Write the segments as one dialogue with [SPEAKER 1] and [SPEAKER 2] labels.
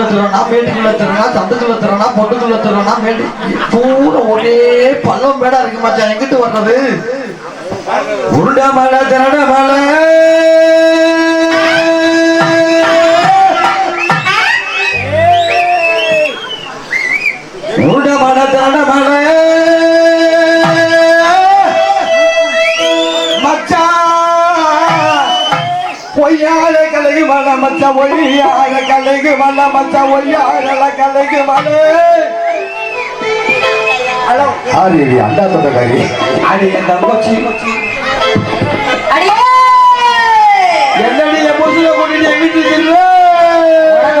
[SPEAKER 1] ஆட்டுக்குள்ள திருவனா மேட்டுக்குள்ள திருவனா சந்துக்குள்ள திருவனா பொட்டுக்குள்ள திருவனா மேட்டு. பூரா ஒரே பள்ளம் மேடா இருக்கு மச்சான். எங்கிட்டு வர்றது? உருண்டை மலை திரட மலை மச்ச ஒய்யால கலைக்கு மல மச்ச ஒய்யால கலைக்கு மல. ஹலோ.
[SPEAKER 2] ஆரி அண்டா தொண்டக்காரி.
[SPEAKER 1] அடி என் தங்கச்சி
[SPEAKER 3] அடியே
[SPEAKER 1] என்னடி என் புதுல கொண்டு
[SPEAKER 3] உனக்கு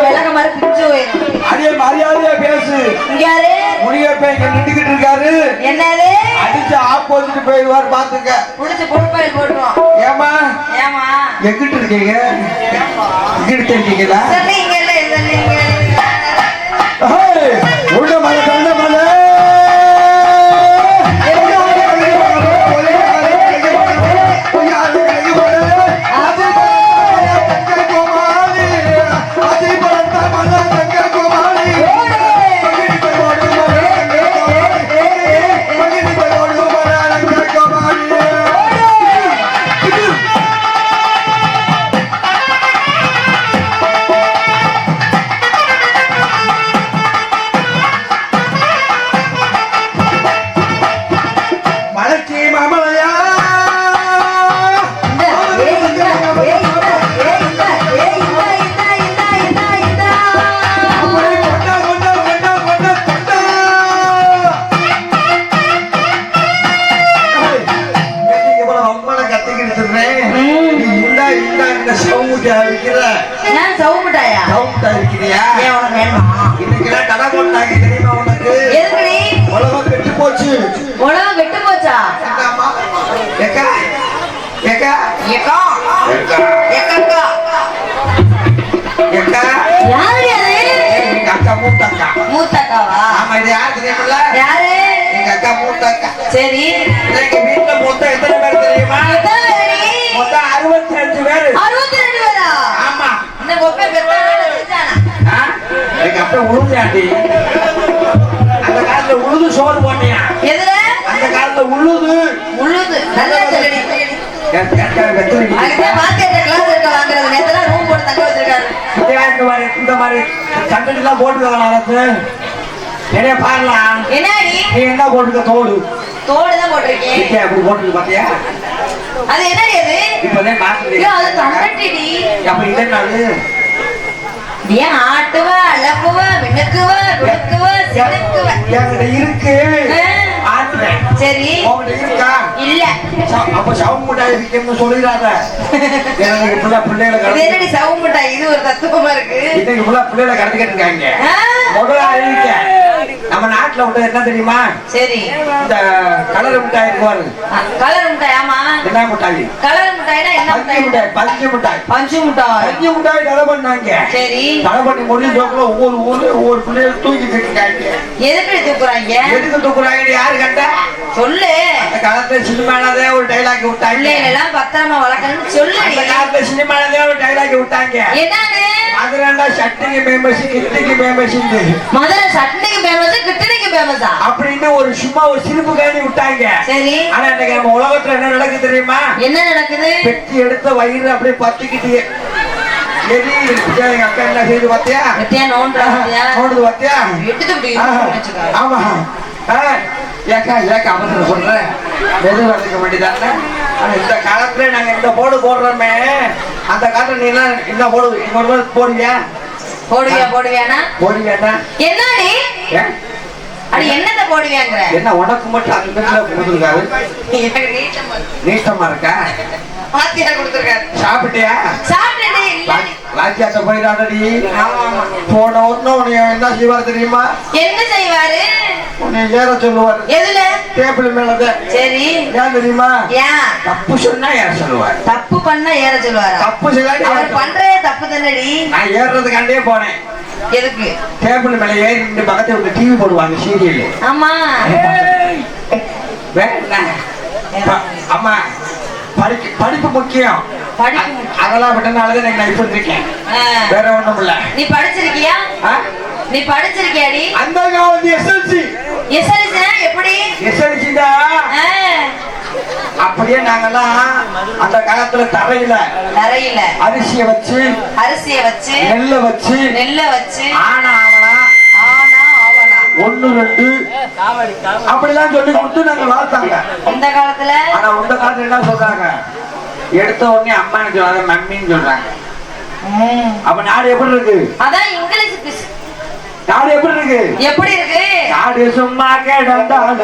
[SPEAKER 3] விளக்க மாதிரி பிடிச்சு
[SPEAKER 1] அடியே மரியாதையா பேசு.
[SPEAKER 3] இங்க யாரு?
[SPEAKER 1] இங்க நின்றுகிட்டு இருக்காரு.
[SPEAKER 3] என்னது?
[SPEAKER 1] அடிச்சு ஆப்போசிட் போயிடுவார் பாத்துக்க.
[SPEAKER 3] புடிச்சு புடுப்பாயில் போட்டுருவோம்
[SPEAKER 1] ஏமா
[SPEAKER 3] ஏமா
[SPEAKER 1] எங்கிட்டு இருக்கீங்க? எங்கிட்டு இருக்கீங்களா? உள்ள மலை
[SPEAKER 3] சரி.
[SPEAKER 1] எங்க வீட்டுல மொத்தம் எத்தனை பேர் தெரியுமா? மொத்தம் அறுபத்தி அஞ்சு பேரு.
[SPEAKER 3] அறுபத்தி ரெண்டு பேரா?
[SPEAKER 1] ஆமா.
[SPEAKER 3] இந்த
[SPEAKER 1] ஆ? எங்க அப்பா உழுந்தாண்டி அந்த காலத்துல உழுது சோறு போட்டியா?
[SPEAKER 3] எதுல?
[SPEAKER 1] அந்த காலத்துல உழுது.
[SPEAKER 3] உழுது.
[SPEAKER 1] இந்த மாதிரி மாதிரி சண்டெல்லாம் போட்டுக்கலாம் நிறைய பாடலாம்
[SPEAKER 3] என்னடி?
[SPEAKER 1] நீ என்ன போட்டுக்க தோடு?
[SPEAKER 3] தோடு தான் போட்டிருக்கேன்.
[SPEAKER 1] அப்படி போட்டுக்க பாத்தியா?
[SPEAKER 3] அது
[SPEAKER 1] இப்பதான்
[SPEAKER 3] ஐயோ, தம்பட்டிடி
[SPEAKER 1] அப்ப இல்லைன்னாலும்
[SPEAKER 3] ஏன் ஆட்டுவ அலப்புவ மினுக்குவ குடுக்குவ சினுக்குவ
[SPEAKER 1] என்கிட்ட இருக்கு.
[SPEAKER 3] ஆ.
[SPEAKER 1] ஆட்டுறேன்
[SPEAKER 3] சரி.
[SPEAKER 1] உங்ககிட்ட இருக்கா?
[SPEAKER 3] இல்ல.
[SPEAKER 1] அப்ப சவுண்ட் முட்டாய் இருக்கேன்னு சொல்லிடாத. எனக்கு இப்பெல்லாம் பிள்ளைகளை
[SPEAKER 3] இது என்னடி சவு மிட்டாய்? இது ஒரு தத்துவமா இருக்கு.
[SPEAKER 1] இன்னைக்கு ஃபுல்லா பிள்ளைகளை இருக்காங்க. முதல்ல அறிவிக்க. நாட்டுல விட்டது என்ன தெரியுமா?
[SPEAKER 3] சரி.
[SPEAKER 1] இந்த கலர் மிட்டாய் இருக்கு
[SPEAKER 3] கலர் மிட்டாய் ஆமா.
[SPEAKER 1] என்ன மிட்டாய்?
[SPEAKER 3] கலர் மிட்டாய்னா என்ன
[SPEAKER 1] பஞ்சு
[SPEAKER 3] மிட்டாய்?
[SPEAKER 1] மிட்டாய் பஞ்சு மிட்டாய்.
[SPEAKER 3] பஞ்சு மிட்டாய்.
[SPEAKER 1] பஞ்சு மிட்டாய் தடை பண்ணாங்க.
[SPEAKER 3] சரி.
[SPEAKER 1] தடை பண்ணி முடிஞ்ச ஒவ்வொரு ஊர்ல ஒவ்வொரு பிள்ளைகள் தூக்கிட்டு இருக்காங்க
[SPEAKER 3] எதுக்கு தூக்குறாங்க?
[SPEAKER 1] எதுக்கு தூக்குறாங்க யாரு கண்டா
[SPEAKER 3] சொல்லு.
[SPEAKER 1] அந்த காலத்துல சினிமானதே ஒரு டைலாக் விட்டாங்க.
[SPEAKER 3] பிள்ளைகள் எல்லாம் பத்திரமா வளர்க்கணும்னு சொல்லுடி
[SPEAKER 1] அந்த காலத்துல சினிமானதே ஒரு டைலாக் விட்டாங்க.
[SPEAKER 3] என்னன்னு
[SPEAKER 1] அதுல சட்டைக்கு மேம்பஸ் கிட்டிக்கு மேம்பஸ்
[SPEAKER 3] மதுரை சட்னிக்கு ஃபேமஸ் கிட்டனிக்கு ஃபேமஸா
[SPEAKER 1] அப்படின்னு ஒரு சும்மா ஒரு சிரிப்பு காணி விட்டாங்க.
[SPEAKER 3] சரி.
[SPEAKER 1] ஆனா இன்னைக்கு நம்ம உலகத்துல என்ன நடக்குது தெரியுமா?
[SPEAKER 3] என்ன நடக்குது?
[SPEAKER 1] பெட்டி எடுத்த வயிறு அப்படியே பத்திக்கிட்டு. எரி. எங்க அக்கா என்ன செய்து பாத்தியா?
[SPEAKER 3] வெட்டியா நோண்டுறாங்க
[SPEAKER 1] நோடுது பாத்தியா?
[SPEAKER 3] எடுத்து
[SPEAKER 1] ஆமா. ஆ, ஏக்கா ஏக்கா அவசரம் சொல்றேன் எது வளர்க்க வேண்டியதானே ஆனா இந்த காலத்துல நாங்க இந்த போடு போடுறோமே. அந்த காலத்துல நீ என்ன என்ன போடு இன்னொரு போடு போடுவியா?
[SPEAKER 3] போடுவியா போடுவியானா?
[SPEAKER 1] போடுவியாண்ணா
[SPEAKER 3] என்னடி? அடி என்னத்த போடுவியாங்கிற?
[SPEAKER 1] என்ன உனக்கு மட்டும் அந்த.
[SPEAKER 3] நீட்டமா
[SPEAKER 1] இருக்கா?
[SPEAKER 3] பாத்தியா கொடுத்துருக்காரு.
[SPEAKER 1] சாப்பிட்டியா?
[SPEAKER 3] சாப்பிட்டே இல்ல.
[SPEAKER 1] லாக்கியாத்த போயிடாதடி. போன உடனே உன்னை என்ன செய்வார் தெரியுமா?
[SPEAKER 3] என்ன செய்வாரு?
[SPEAKER 1] உன்னை ஏற சொல்லுவார்.
[SPEAKER 3] எதுல?
[SPEAKER 1] டேபிள் மேலதான்.
[SPEAKER 3] சரி.
[SPEAKER 1] ஏன் தெரியுமா? தப்பு சொன்னா ஏற சொல்லுவார்.
[SPEAKER 3] தப்பு பண்ணா ஏற சொல்லுவாரா?
[SPEAKER 1] தப்பு செய்யாட்டி ஏற
[SPEAKER 3] அவர். பண்றதே தப்பு தானடி.
[SPEAKER 1] நான் ஏறுறதுக்காண்டே போனேன்.
[SPEAKER 3] எதுக்கு?
[SPEAKER 1] டேபிள் மேல ஏறி நின்று பக்கத்துல டிவி போடுவாங்க சீரியல்
[SPEAKER 3] ஆமா.
[SPEAKER 1] வேண்டாம். அம்மா படிப்பு படிப்பு முக்கியம். அதெல்லாம் விட்டனாலதான் எனக்கு நான் இப்படி இருக்கேன். வேற ஒண்ணும் இல்ல.
[SPEAKER 3] நீ படிச்சிருக்கியா? நீ படிச்சிருக்கியாடி
[SPEAKER 1] அந்த காலத்து எஸ்எல்சி
[SPEAKER 3] எஸ்எல்சினா எப்படி?
[SPEAKER 1] எஸ்எல்சிடா அப்படியே நாங்கெல்லாம் அந்த காலத்துல தரையில
[SPEAKER 3] தரையில.
[SPEAKER 1] அரிசியை வச்சு
[SPEAKER 3] அரிசிய வச்சு
[SPEAKER 1] நெல்லை வச்சு
[SPEAKER 3] நெல்ல வச்சு
[SPEAKER 1] ஆனா ஒண்ணு ரெண்டு. அப்படிலாம் சொல்லி கொடுத்து நாங்க வளர்த்தாங்க
[SPEAKER 3] இந்த காலத்துல?
[SPEAKER 1] ஆனா உங்க காலத்துல என்ன சொல்றாங்க? எடுத்த உடனே அம்மான்னு சொல்லாத மம்மின்னு சொல்றாங்க.
[SPEAKER 3] ம்,
[SPEAKER 1] அப்ப நாடு எப்படி இருக்கு?
[SPEAKER 3] அதான் இங்கிலீஷ்
[SPEAKER 1] நாடு எப்படி இருக்கு?
[SPEAKER 3] எப்படி இருக்கு?
[SPEAKER 1] நாடு சும்மா கிடந்தாலும்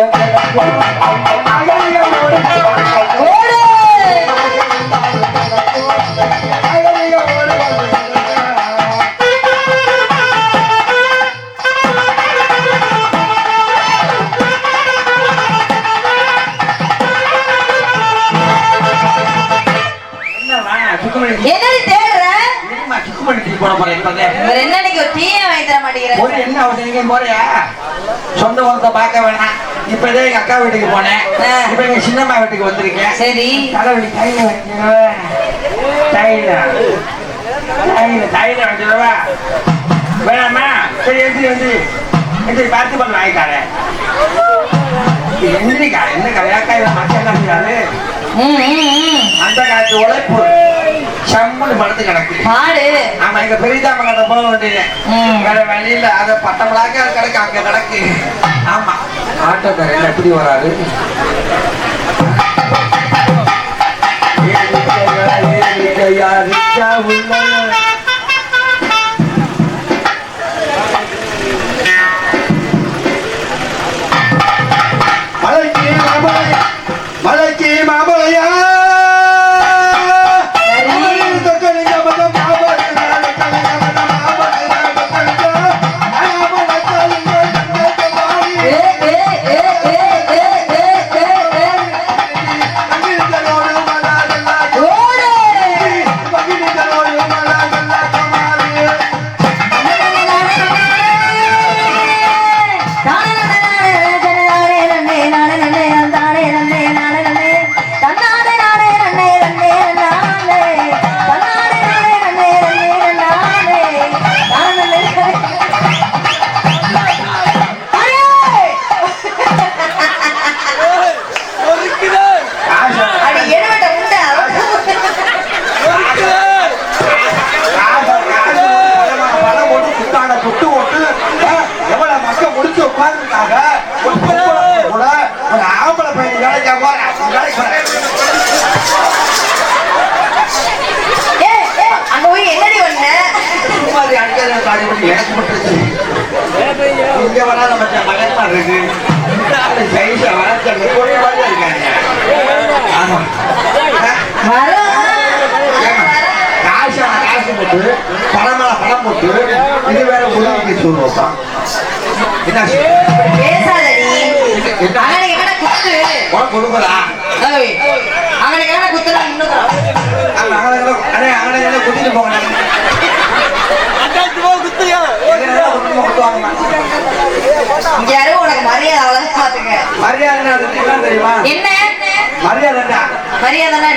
[SPEAKER 1] இப்பதே
[SPEAKER 3] இவர் என்ன இன்னைக்கு ஒரு டீயே வாங்கி தர
[SPEAKER 1] ஒரு
[SPEAKER 3] மாட்டேங்கிறாரு
[SPEAKER 1] என்ன அவசியம் நீங்க போறியா? சொந்த பந்தத்தை பார்க்க வேணாம். இப்பதே எங்க அக்கா வீட்டுக்கு போனேன். இப்ப எங்க சின்னம்மா வீட்டுக்கு வந்திருக்கேன்.
[SPEAKER 3] சரி.
[SPEAKER 1] தலைவலி தைல வைக்கிறவன் தைல தைல தைல வைக்கிறவா வேணாமா? சரி எந்திரி வந்து எந்திரி பார்த்து பண்ண வாங்கிட்டாரேன் எந்திரிக்கா என்ன கலையாக்கா இதை மச்சம் காட்டுறாரு
[SPEAKER 3] ம், ம், ம்.
[SPEAKER 1] அந்த காலத்து உழைப்பு. சம்முன்னு படுத்து கிடக்கு.
[SPEAKER 3] பாடு.
[SPEAKER 1] ஆமா எங்க பெரியதாம கதை போக வேண்டியது.
[SPEAKER 3] ம்.
[SPEAKER 1] வேற வழியில அதை பட்டமளாக்க கிடக்கு அங்க கிடக்கு. ஆமா. ஆட்டோக்காரர் எப்படி வராது மாமலையா மலைக்கு மாமலையா. போட்டு இது வேற உதவிக்கு சொல்லுவோம் என்ன? கொடுக்குறா
[SPEAKER 3] அங்கன எங்கன குத்துறா இன்னும்
[SPEAKER 1] குத்திட்டு
[SPEAKER 3] இங்க யாரும் உனக்கு மரியாதை பாத்துக்க
[SPEAKER 1] மரியாதை என்ன? தெரியுமா
[SPEAKER 3] என்ன? இல்ல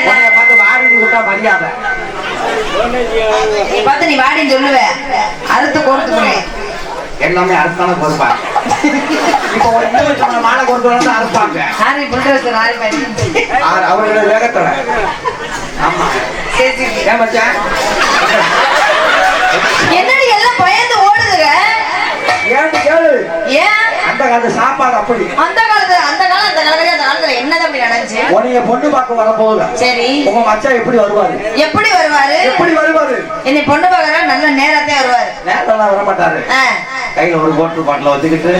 [SPEAKER 1] உன்னைய பார்த்து வாடி விட்டா மரியாதை.
[SPEAKER 3] பார்த்து நீ வாடின்னு சொல்லுவ. அறுத்து கொடுத்துக்குவேன்
[SPEAKER 1] எல்லாமே அறுத்தான பொறுப்பா இப்போ மாலை கொண்டு வந்து அறுப்பாங்க.
[SPEAKER 3] ஆரி புல்ட்டு வச்சு ஆரி
[SPEAKER 1] அவர் அவரோட வேகத்தோட ஆமா.
[SPEAKER 3] சரி
[SPEAKER 1] ஏன் மச்சான்?
[SPEAKER 3] என்னடி எல்லாம் பயந்து ஓடுதுங்க?
[SPEAKER 1] ஏன்னு கேளு?
[SPEAKER 3] ஏன்?
[SPEAKER 1] அந்த காலத்து சாப்பாடு அப்படி.
[SPEAKER 3] அந்த காலத்துல அந்த காலம் அந்த காலத்துல அந்த காலத்துல என்ன தம்பி நடந்துச்சு?
[SPEAKER 1] உன்னைய பொண்ணு பார்க்க வரப்போகுது
[SPEAKER 3] சரி.
[SPEAKER 1] உங்க மச்சான் எப்படி வருவாரு?
[SPEAKER 3] எப்படி வருவாரு?
[SPEAKER 1] எப்படி வருவாரு?
[SPEAKER 3] என்னை பொண்ணு பார்க்கறா நல்ல நேரத்தே வருவாரு.
[SPEAKER 1] நேரம் வர மாட்டாரு. கையில ஒரு போட்டு பாட்டில வச்சுக்கிட்டு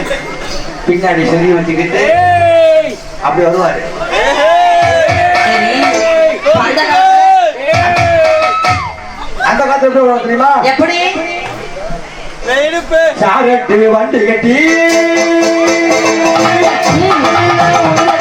[SPEAKER 1] பின்னாடி செடி வச்சுக்கிட்டு அப்படி வருவாரு.
[SPEAKER 3] சரி. அந்த காலத்துல
[SPEAKER 1] எப்படி தெரியுமா?
[SPEAKER 3] எப்படி?
[SPEAKER 1] சாகட்டு வண்டி கட்டி
[SPEAKER 3] 你不我的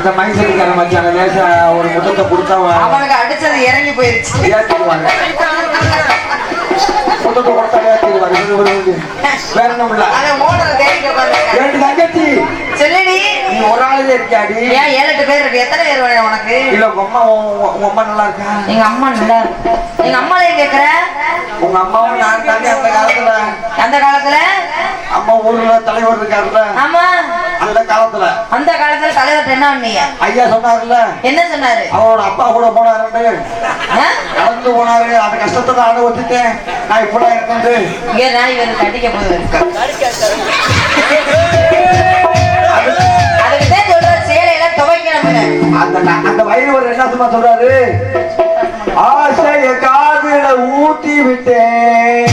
[SPEAKER 1] அந்த மைசூருக்கார மச்சான லேசா ஒரு முத்தத்தை கொடுத்தா அவன்
[SPEAKER 3] அவனுக்கு அடிச்சது இறங்கி போயிருச்சு.
[SPEAKER 1] ஏத்திடுவாங்க முத்தத்தை கொடுத்தா ஏத்திடுவாங்க. வேற ஒண்ணும் இல்ல ரெண்டு தங்கச்சி?
[SPEAKER 3] சொல்லுடி.
[SPEAKER 1] நீ ஒரு ஆளுதே இருக்கியாடி?
[SPEAKER 3] ஏன் ஏழு எட்டு பேர் இருக்கு? எத்தனை பேர் வேணும் உனக்கு?
[SPEAKER 1] இல்ல உங்க அம்மா உங்க அம்மா நல்லா இருக்கா?
[SPEAKER 3] எங்க அம்மா நல்லா இருக்கு? எங்க அம்மாலையும் கேக்குற?
[SPEAKER 1] உங்க அம்மாவும் நான் தாண்டி அந்த காலத்துல
[SPEAKER 3] அந்த காலத்துல?
[SPEAKER 1] அம்மா ஊர்ல தலைவர் இருக்காருல்ல.
[SPEAKER 3] ஆமா.
[SPEAKER 1] அந்த காலத்துல.
[SPEAKER 3] அந்த காலத்துல தலைவர் என்ன பண்ணீங்க
[SPEAKER 1] ஐயா சொன்னாருல்ல.
[SPEAKER 3] என்ன சொன்னாரு?
[SPEAKER 1] அவரோட அப்பா கூட போனாரு? நடந்து போனாரு. அந்த கஷ்டத்தை நான் அனுபவிச்சுட்டேன் நான் இப்படிலாம் இருக்கேன்
[SPEAKER 3] இங்க நான் இவருக்கு கட்டிக்க போகுது அதுக்கு தான் சொல்ற சேலையெல்லாம்
[SPEAKER 1] அந்த அந்த வயது என்ன சும்மா சொல்றாரு? ஆசைய காதுல ஊத்தி விட்டேன்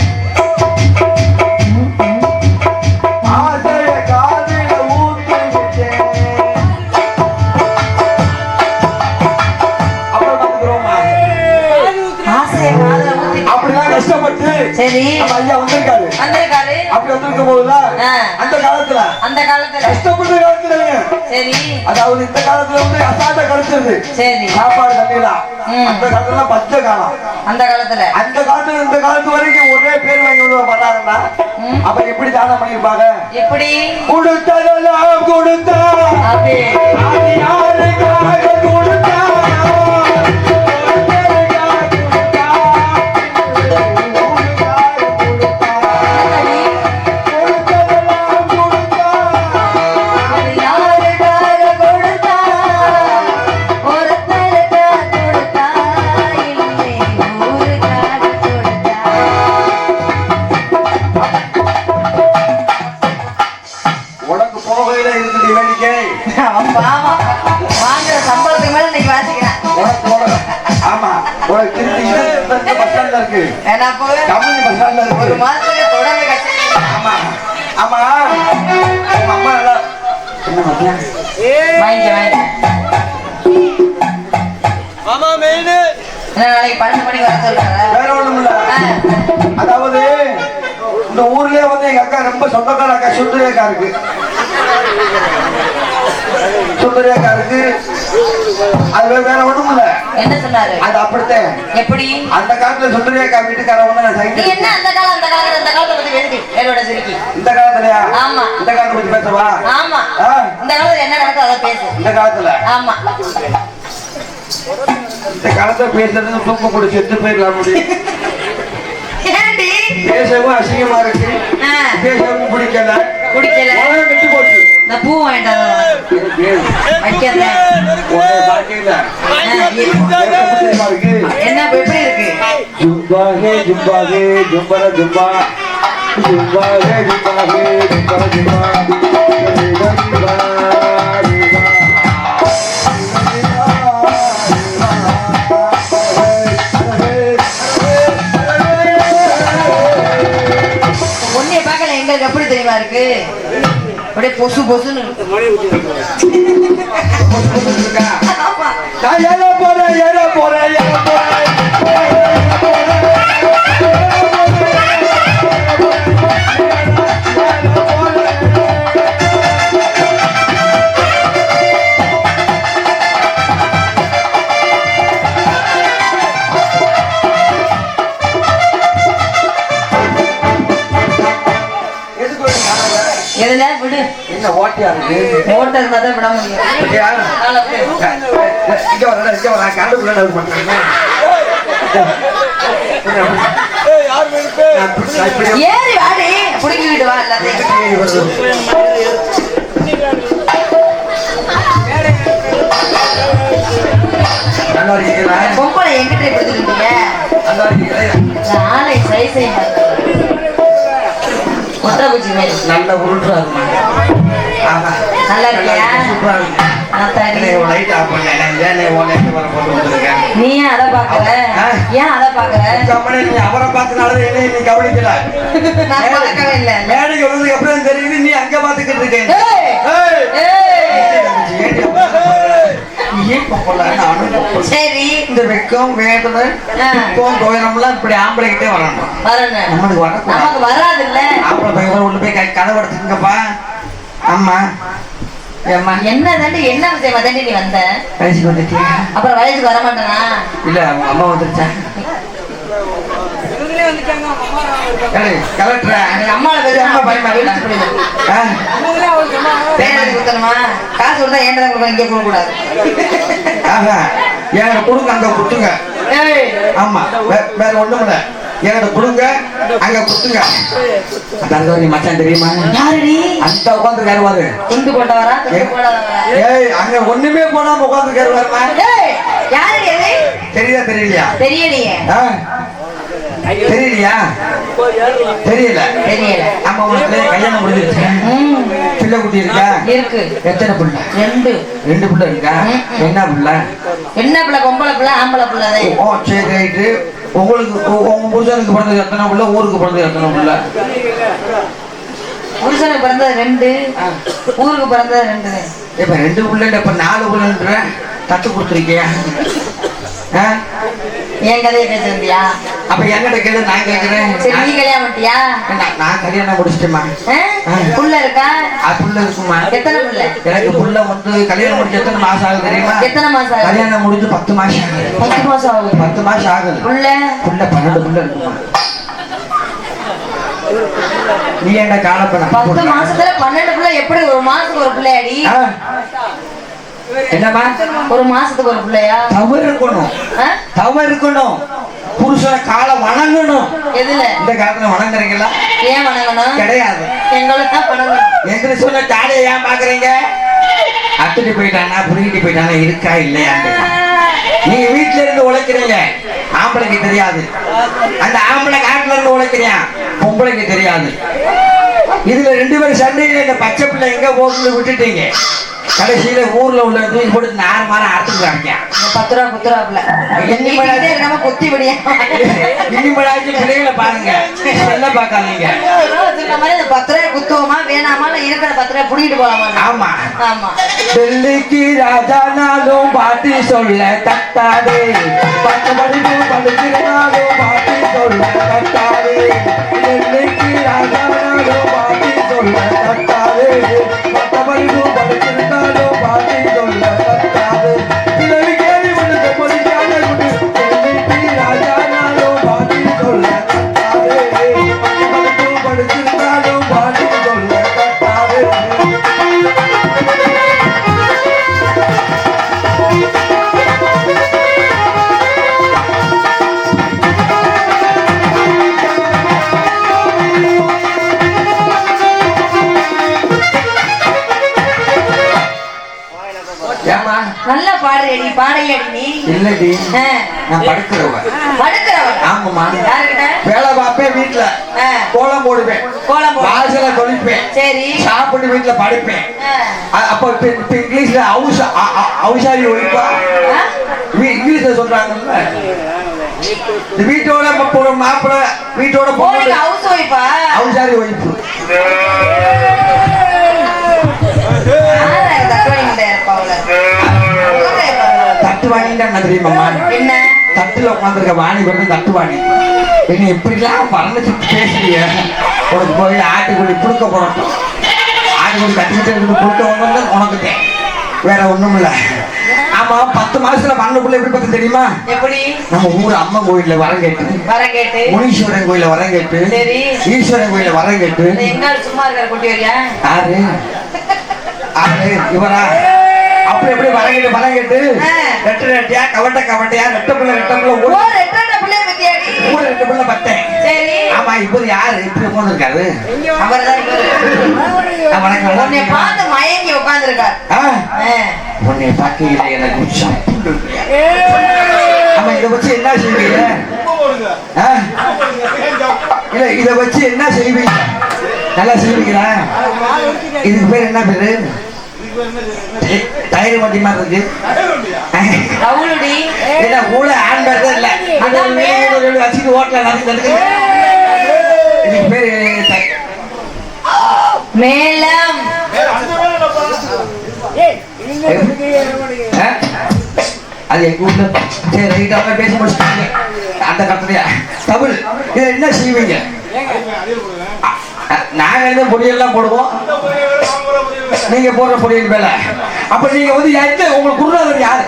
[SPEAKER 1] கஷ்டப்பட்டு
[SPEAKER 3] சரி.
[SPEAKER 1] நம்ம ஐயா வந்திருக்காரு.
[SPEAKER 3] வந்திருக்காரு.
[SPEAKER 1] அப்படி வந்திருக்கும் போதுல
[SPEAKER 3] ஆ.
[SPEAKER 1] அந்த காலத்துல
[SPEAKER 3] அந்த காலத்துல.
[SPEAKER 1] கஷ்டப்பட்ட காலத்துல
[SPEAKER 3] சரி.
[SPEAKER 1] அதாவது இந்த காலத்துல வந்து அசால்ட்டா கழிச்சிருது
[SPEAKER 3] சரி.
[SPEAKER 1] சாப்பாடு தண்ணிலாம். அந்த காலத்துல பச்சை காலம்.
[SPEAKER 3] அந்த காலத்துல.
[SPEAKER 1] அந்த காலத்துல இந்த காலத்து வரைக்கும் ஒரே பேர் வாங்கி வந்து பண்ணாங்கன்னா. அப்ப எப்படி தானம் பண்ணிருப்பாங்க
[SPEAKER 3] எப்படி
[SPEAKER 1] கொடுத்ததெல்லாம் கொடுத்தா அது யாருக்காக கொடுத்தா? உனக்கு போகையில இருக்குது வேடிக்கை.
[SPEAKER 3] வாங்குற சம்பளத்துக்கு மேல இன்னைக்கு வாசிக்கிறான்
[SPEAKER 1] உனக்கு ஆமா உனக்கு திருப்பி இந்த பஸ் ஸ்டாண்ட்ல இருக்கு?
[SPEAKER 3] ஏன்னா போ
[SPEAKER 1] கம்பெனி பஸ் ஸ்டாண்ட்ல
[SPEAKER 3] ஒரு
[SPEAKER 1] இருக்கு
[SPEAKER 3] மாசத்துக்கு தொடர்ந்து கட்சி
[SPEAKER 1] ஆமா ஆமா. உங்க அம்மா நல்லா என்ன?
[SPEAKER 3] வாங்கிக்க நாளைக்கு பன்னெண்டு மணிக்கு வர சொல்றாரா?
[SPEAKER 1] வேற ஒண்ணும் இல்ல ரொம்ப சொந்தக்கார அக்கா சுந்தரேக்கா இருக்கு. சுந்தரேக்கா இருக்கு. அது வேற- ஒண்ணும் இல்ல.
[SPEAKER 3] என்ன சொன்னாரு?
[SPEAKER 1] அது அப்படித்தான்.
[SPEAKER 3] எப்படி?
[SPEAKER 1] அந்த காலத்துல சுந்தரேக்கா வீட்டுக்காரவங்க நான் சைக்கிள்
[SPEAKER 3] என்ன அந்த காலம் அந்த காலத்துல அந்த காலத்தை பத்தி எழுதி என்னோட சிரிக்கி.
[SPEAKER 1] இந்த காலத்துலயா?
[SPEAKER 3] ஆமா.
[SPEAKER 1] இந்த காலத்தை பத்தி பேசவா?
[SPEAKER 3] ஆமா. இந்த காலத்துல என்ன நடக்குதோ அதை பேசு.
[SPEAKER 1] இந்த காலத்துல?
[SPEAKER 3] ஆமா.
[SPEAKER 1] இந்த காலத்துல பேசுறது தூக்கம் கூட செத்து போயிடலாம் முடியும் பேசவும் அசிங்கமா இருக்கு. பேசவும் பிடிக்கல. உலகம் கெட்டு போச்சு.
[SPEAKER 3] இந்த பூ
[SPEAKER 1] எப்படி இருக்கு.
[SPEAKER 3] என்ன எப்படி இருக்கு?
[SPEAKER 1] ஜும்பா ஹே ஜும்பா ஹே ஜும்பர ஜும்பா. ஜும்பா ஹே ஜும்பா ஹே ஜும்பர ஜும்பா.
[SPEAKER 3] தெரியுமா இருக்கு அப்படியே பொசு பொசுன்னு. இருக்கு.
[SPEAKER 1] போறேன்
[SPEAKER 3] ஓட்ட இருந்தா தான் விட முடியும்.
[SPEAKER 1] இங்க வரடா, இங்க வரடா, நான் பண்றேன்.
[SPEAKER 3] ஏறி வாடி வா எல்லாத்தையும்? பொம்பளை எங்கிட்ட இருக்கீங்க? நாளை சை
[SPEAKER 1] நல்ல. ஆஹா.
[SPEAKER 3] நல்லா இருக்கியா?
[SPEAKER 1] நீ
[SPEAKER 3] அதை பாக்குற
[SPEAKER 1] ஆ?
[SPEAKER 3] ஏன் அதை
[SPEAKER 1] நீ அவரை பார்த்தனால என்னை நீ கவனிக்கல?
[SPEAKER 3] நான் பார்க்கவே இல்லை.
[SPEAKER 1] மேடைக்கு வந்தது எப்படி தெரியுது நீ அங்க பாத்துக்கிட்டு இருக்க.
[SPEAKER 3] சரி.
[SPEAKER 1] இந்த வெக்கம். துக்கம் துயரம்லாம் இப்படி ஆம்பளைகிட்டே வரணும்
[SPEAKER 3] வரணும்
[SPEAKER 1] நம்மளுக்கு வரக்கூடாது.
[SPEAKER 3] நமக்கு வராது இல்ல
[SPEAKER 1] ஆம்பளை பையன் உள்ள போய் கை- கதவு அடைச்சுங்கப்பா ஆமா. ஏம்மா?
[SPEAKER 3] என்ன தாண்டி? என்ன விஷயமா தாண்டி நீ வந்த?
[SPEAKER 1] வயசுக்கு வந்துட்டியா?
[SPEAKER 3] அப்புறம் வயசுக்கு வர மாட்டேனா?
[SPEAKER 1] இல்ல அவங்க அம்மா வந்துருச்சா?
[SPEAKER 3] காசு கொடுத்தா ஏன்டா கொடுக்கணும்? இங்கே கொடுக்க கூடாது
[SPEAKER 1] கொடுங்க அங்க குத்துங்க
[SPEAKER 3] ஏய்.
[SPEAKER 1] ஆமா வேற ஒண்ணும் இல்ல. என்கிட்ட கொடுங்க. அங்க குத்துங்க நீ மச்சான் தெரியுமா?
[SPEAKER 3] யாருடி?
[SPEAKER 1] அந்த உட்காந்து கருவாரு
[SPEAKER 3] துண்டு போட்டவரா
[SPEAKER 1] ஏய் அங்க ஒண்ணுமே போடாம உட்காந்து கருவாருமா தெரியுதா தெரியலையா?
[SPEAKER 3] தெரியலையே?
[SPEAKER 1] தெரியலையா? தெரியல.
[SPEAKER 3] தெரியல.
[SPEAKER 1] ஆமா உனக்கு கல்யாணம் முடிஞ்சிருச்சு. பிள்ளை குட்டி இருக்கா?
[SPEAKER 3] இருக்கு.
[SPEAKER 1] எத்தனை புள்ள?
[SPEAKER 3] ரெண்டு.
[SPEAKER 1] ரெண்டு புள்ள இருக்கா. என்ன புள்ள?
[SPEAKER 3] என்ன பிள்ளை? பொம்பளை பிள்ளை? ஆம்பளை பிள்ளை?
[SPEAKER 1] ஓ சரி ரைட்டு. உங்களுக்கு உங்க புருஷனுக்கு பிறந்தது எத்தனை புள்ள? ஊருக்கு பிறந்தது எத்தனை புள்ள?
[SPEAKER 3] புருஷனுக்கு பிறந்தது ரெண்டு. ஊருக்கு பிறந்தது ரெண்டு.
[SPEAKER 1] இப்ப ரெண்டு புள்ள இப்ப நாலு புள்ளன்ற தட்டு கொடுத்துருக்கியா?
[SPEAKER 3] என் கதையை பேச வந்தியா?
[SPEAKER 1] அப்ப என்கிட்ட கேளு நான் கேட்கிறேன்
[SPEAKER 3] சரி நீ கல்யாணம் பண்ணிட்டியா?
[SPEAKER 1] நான் கல்யாணம் முடிச்சிட்டேமா?
[SPEAKER 3] புள்ள இருக்கா?
[SPEAKER 1] அது புள்ள இருக்குமா
[SPEAKER 3] எத்தனை புள்ள?
[SPEAKER 1] எனக்கு புள்ள வந்து கல்யாணம் முடிஞ்சு எத்தனை மாசம் ஆகுது தெரியுமா?
[SPEAKER 3] எத்தனை மாசம்?
[SPEAKER 1] கல்யாணம் முடிஞ்சு பத்து மாசம் ஆகுது.
[SPEAKER 3] பத்து மாசம் ஆகுது.
[SPEAKER 1] பத்து மாசம் ஆகுது.
[SPEAKER 3] புள்ள?
[SPEAKER 1] புள்ள பன்னெண்டு புள்ள இருக்குமா நீ என்ன காலப்பட
[SPEAKER 3] பத்து மாசத்துல பன்னெண்டு புள்ள எப்படி ஒரு மாசத்துக்கு ஒரு பிள்ளையாடி?
[SPEAKER 1] என்னம்மா?
[SPEAKER 3] ஒரு மாசத்துக்கு ஒரு பிள்ளையா?
[SPEAKER 1] தவறு இருக்கணும்? தவறு இருக்கணும். புருஷனை காலை வணங்கணும்.
[SPEAKER 3] எதுல?
[SPEAKER 1] இந்த காலத்துல வணங்குறீங்களா?
[SPEAKER 3] ஏன் வணங்கணும்?
[SPEAKER 1] கிடையாது.
[SPEAKER 3] எங்களுக்கு தான் வணங்கணும்
[SPEAKER 1] சொன்ன ஜாலியை ஏன் பாக்குறீங்க? அத்துட்டு போயிட்டானா புரிஞ்சுட்டு போயிட்டானா இருக்கா இல்லையான்னு நீங்க வீட்டுல இருந்து உழைக்கிறீங்க. ஆம்பளைக்கு தெரியாது. அந்த ஆம்பளை காட்டுல இருந்து உழைக்கிறேன். பொம்பளைக்கு தெரியாது. இதுல ரெண்டு பேரும் சண்டையில இந்த பச்சை பிள்ளை எங்க போகுதுன்னு விட்டுட்டீங்க. கடைசியில ஊர்ல உள்ள தூக்கி போட்டு நார் மாரம் அறுத்துக்கிறாங்க
[SPEAKER 3] பத்து ரூபா குத்து ரூபா பிள்ளை
[SPEAKER 1] எண்ணி
[SPEAKER 3] நீட்டிக்கிட்டே இருக்காம கொத்தி விடியா.
[SPEAKER 1] இனிமேலாச்சும் பிள்ளைகளை பாருங்க. செல்ல பார்க்காதீங்க.
[SPEAKER 3] மாதிரி பத்து ரூபாய் குத்துவோமா வேணாமா இல்ல இருக்கிற பத்து ரூபாய் புடிக்கிட்டு போலாமா
[SPEAKER 1] ஆமா.
[SPEAKER 3] ஆமா.
[SPEAKER 1] டெல்லிக்கு ராஜானாலும் பாட்டி சொல்ல தட்டாதே. பத்து மணிக்கு படிச்சிருந்தாலும் பாட்டி சொல்ல தட்டாதே. இல்லடி
[SPEAKER 3] ஆ.
[SPEAKER 1] நான் படுக்கிறவ
[SPEAKER 3] படுக்கிறவன்.
[SPEAKER 1] ஆமாம்மா.
[SPEAKER 3] யாருக்கிட்ட?
[SPEAKER 1] வேலை பார்ப்பேன் வீட்டுல. கோலம் போடுவேன்.
[SPEAKER 3] கோலம் போடு.
[SPEAKER 1] வாசல தொளிப்பேன்.
[SPEAKER 3] சரி.
[SPEAKER 1] சாப்பிட்டு வீட்டுல படுப்பேன். அப்ப இப்ப இங்கிலீஷ்ல ஹவுஸ் ஹவுசாரி ஒழிப்பா? இங்கிலீஷ்ல சொல்றாங்கல்ல? இந்த வீட்டோட மாப்பிள்ள வீட்டோட
[SPEAKER 3] wife ஆ?
[SPEAKER 1] ஹவுசாரி ஒழிப்பு? என்ன தெரியுமாம்மா
[SPEAKER 3] என்ன?
[SPEAKER 1] தட்டுல உட்காந்துருக்க வாணி வந்து தட்டு வாணி என்ன இப்படிலாம் பறந்துச்சு பேசுறிய உனக்கு போய் ஆட்டுக்குடி புழுக்க போடட்டும் ஆட்டுக்குடி கட்டிக்கிட்டு இருந்து புழுக்க உனக்கு. வேற ஒண்ணும் இல்ல. ஆமா பத்து மாசத்துல மண்ணுக்குள்ள எப்படி பார்த்து தெரியுமா?
[SPEAKER 3] எப்படி?
[SPEAKER 1] நம்ம ஊர் அம்மன் கோயில்ல வரம் கேட்டு.
[SPEAKER 3] வர கேட்டு
[SPEAKER 1] முனீஸ்வரன் கோயில்ல வரம் கேட்டு.
[SPEAKER 3] சரி.
[SPEAKER 1] ஈஸ்வரன் கோயில்ல வரம் கேட்டு.
[SPEAKER 3] எங்காடு சும்மா இருக்கிற குட்டி
[SPEAKER 1] யாரு? யாரு? இவரா? அப்படி எப்படி வரம் கேட்டு வரம் கேட்டு
[SPEAKER 3] ஆ.
[SPEAKER 1] ரெட்டு ரெட்டியா கவட்ட கவட்டையா ரெட்ட பிள்ளை ரெட்ட பிள்ளை
[SPEAKER 3] ஓ பத்தியாடி
[SPEAKER 1] ஊர் ரெண்டு பிள்ளை பத்தேன்.
[SPEAKER 3] சரி.
[SPEAKER 1] ஆமா இவர் யாரு? இப்படி உட்காந்துருக்காரு
[SPEAKER 3] அவர்தான் இவரு.
[SPEAKER 1] வணக்கம்.
[SPEAKER 3] உன்னை பார்த்து மயங்கி உட்கார்ந்திருக்கார்.
[SPEAKER 1] உன்னை பார்க்கையில எனக்கு. ஆமா இதை வச்சு என்ன செய்வீங்க? ஆ? இல்ல இத வச்சு என்ன செய்வீங்க? நல்லா செய்வீங்களா? இதுக்கு பேர் என்ன பேரு? டயர் வண்டி மாதிரி இருக்கு
[SPEAKER 3] ரவுலுடி
[SPEAKER 1] கூட ஆண் பேர் தான் இல்ல.
[SPEAKER 3] அதான் பேர்.
[SPEAKER 1] வச்சுட்டு ஓட்டல நடந்து பேரு
[SPEAKER 3] மேலம்?
[SPEAKER 1] அது எங்க ஊர்ல சரி ரைட் அவங்க பேசி முடிச்சுட்டாங்க. அந்த கட்டளையா? தமிழ் என்ன செய்வீங்க? அ- அஹ், நாங்க எந்த பொடியெல்லாம் போடுவோம். நீங்க போடுற பொடியின் மேல. அப்ப நீங்க வந்து எந்த உங்களுக்கு குருநாதர் யாரு?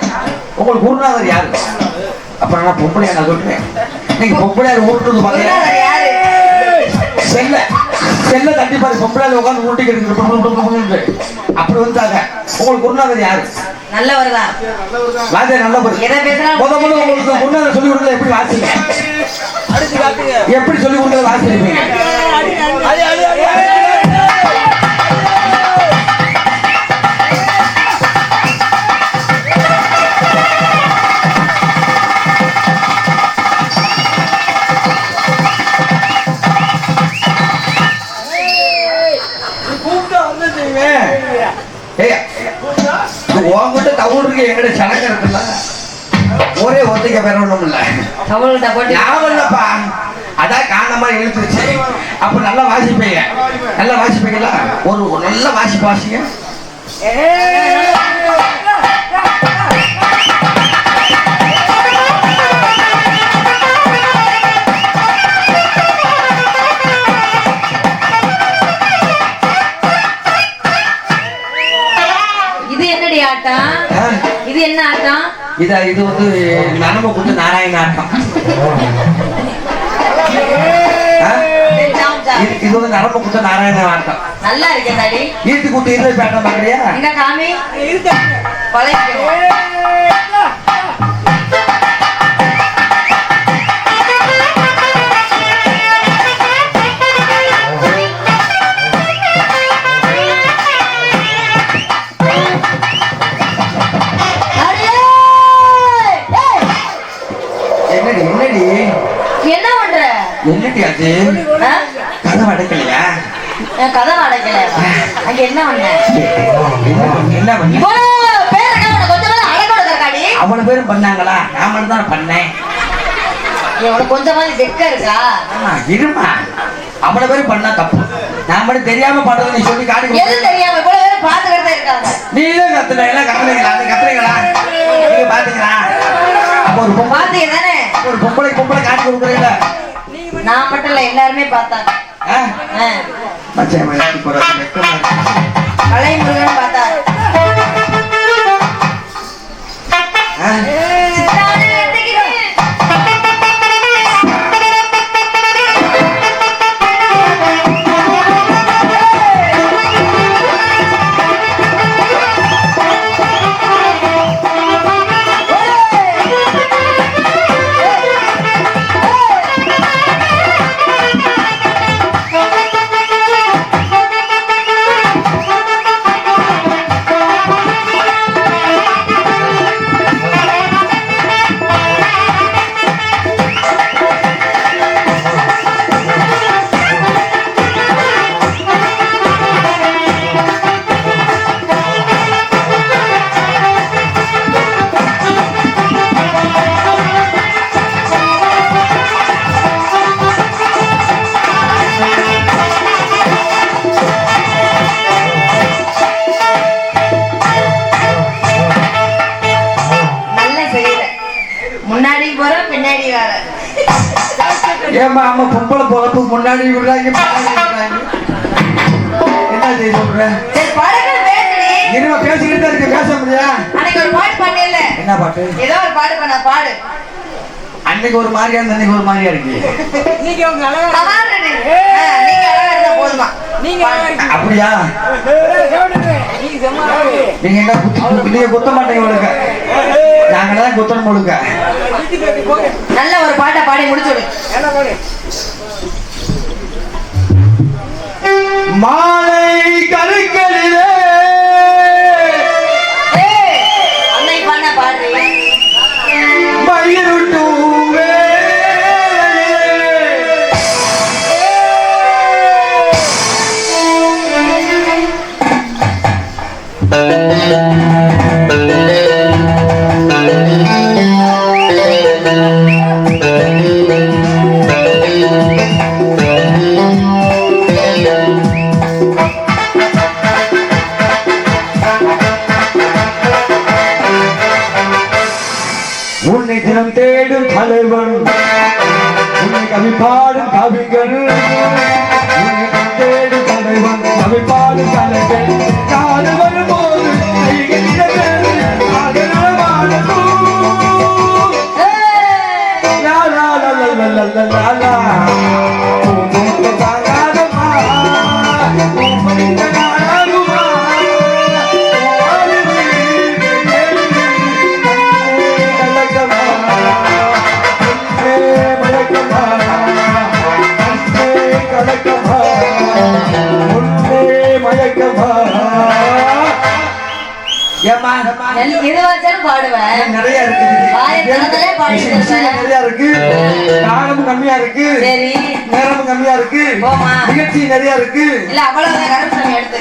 [SPEAKER 1] உங்களுக்கு குருநாதர் யாரு? அப்ப நான் பொம்பளையா நான் சொல்றேன். நீங்க பொம்பளையார் உருட்டுறது பாத்தீங்க
[SPEAKER 3] குருநாதர் யாரு?
[SPEAKER 1] செல்ல. செல்ல தட்டி பாரு பொம்பளையார் உட்காந்து எடுக்கிறது அப்படி வந்தாங்க உங்களுக்கு குருநாதர் யாரு?
[SPEAKER 3] நல்லவர் தான்.
[SPEAKER 1] வாத்தியா நல்ல பொருள்
[SPEAKER 3] எதை பேசுறாலும்
[SPEAKER 1] முத முத உங்களுக்கு குருநாதர் சொல்லி கொடுக்கல எப்படி வாசிங்க? எப்படி சொல்லி கொடுக்கல வாசிருப்பீங்க இருக்கு எங்கிட்ட சனங்க இருக்குல்ல ஒரே ஒத்திக்க வேற ஒண்ணும் இல்ல. ஞாபகம் இல்லப்பா. அதான் காரணமா இழுத்துருச்சு அப்ப நல்லா வாசிப்பீங்க. நல்லா வாசிப்பீங்களா ஒரு நல்ல வாசிப்பு வாசிங்க
[SPEAKER 3] என்ன ஆட்டம்
[SPEAKER 1] இத இது வந்து நரம்பு குத்து நாராயண ஆட்டம். ஆ?
[SPEAKER 3] இது
[SPEAKER 1] வந்து நரம்பு குத்து நாராயண ஆட்டம்.
[SPEAKER 3] நல்லா இருக்கேன் தாடி.
[SPEAKER 1] ஈர்த்து குத்து இருந்த பேட்டம் பாக்குறியா
[SPEAKER 3] எங்க காமி பழகிக்கணும்
[SPEAKER 1] என்னடி அது? கதவு அடைக்கலையா?
[SPEAKER 3] அடைக்கல அங்க என்ன பண்ண?
[SPEAKER 1] என்ன பண்ண அவ்வளவு பேரும் பண்ணாங்களா? நான் மட்டும் தான் பண்ணேன்.
[SPEAKER 3] உனக்கு கொஞ்சமாவது வெக்க இருக்கா?
[SPEAKER 1] இருமா. அவ்வளவு பேரும் பண்ணா தப்பு. நான் மட்டும் தெரியாம பண்றது நீ சொல்லி காட்டி
[SPEAKER 3] எது தெரியாம இவ்வளவு பேர் பாத்துக்கிட்டு இருக்காங்க.
[SPEAKER 1] நீ தான் கத்துன எல்லாம் கத்துனீங்களா? அது கத்துனீங்களா? நீங்க பாத்தீங்களா அப்ப ஒரு பொம்பளை
[SPEAKER 3] தானே.
[SPEAKER 1] ஒரு பொம்பளை பொம்பளை காட்டி கொடுக்குறீங்களா.
[SPEAKER 3] நான் மட்டும் இல்ல எல்லாருமே பார்த்தாங்க.
[SPEAKER 1] மச்சான் மச்சான் போறது வெக்கமா இருக்கு.
[SPEAKER 3] கலை முருகன் பார்த்தாரு
[SPEAKER 1] ஏம்மா அம்மா பொம்பளை பொழப்பு முன்னாடி விடுறாங்க என்ன செய்ய சொல்ற? இனிமே பேசிக்கிட்டு தான் இருக்கு பேச முடியா?
[SPEAKER 3] அன்னைக்கு ஒரு பாட்டு பண்ணல
[SPEAKER 1] என்ன பாட்டு?
[SPEAKER 3] ஏதோ ஒரு பாட்டு பண்ண பாடு.
[SPEAKER 1] அன்னைக்கு ஒரு மாதிரியா இருந்தா ஒரு மாதிரியா இருக்கு.
[SPEAKER 3] சமாளிடு. ஆ, நீங்க அழகா இருந்தா போதுமா?
[SPEAKER 4] நீங்க அழகா.
[SPEAKER 1] அப்படியா? நீங்க என்ன குத்து நீங்க குத்த மாட்டீங்க உங்களுக்கு நாங்க தான் குத்தணும் முழுக்க
[SPEAKER 3] நல்ல ஒரு பாட்டை பாடி முடிச்சு விடு
[SPEAKER 1] மாலை கருக்களிலே
[SPEAKER 3] la
[SPEAKER 5] la
[SPEAKER 1] la la. இருவாச்சனும் பாடுவேன்.
[SPEAKER 5] நிறைய
[SPEAKER 1] இருக்கு.
[SPEAKER 3] நிறைய இருக்கு. காலமும் கம்மியா இருக்கு.
[SPEAKER 1] சரி.
[SPEAKER 3] நேரமும் கம்மியா இருக்கு. நிகழ்ச்சி நிறைய இருக்கு.
[SPEAKER 1] இல்ல அவ்வளவு எடுத்து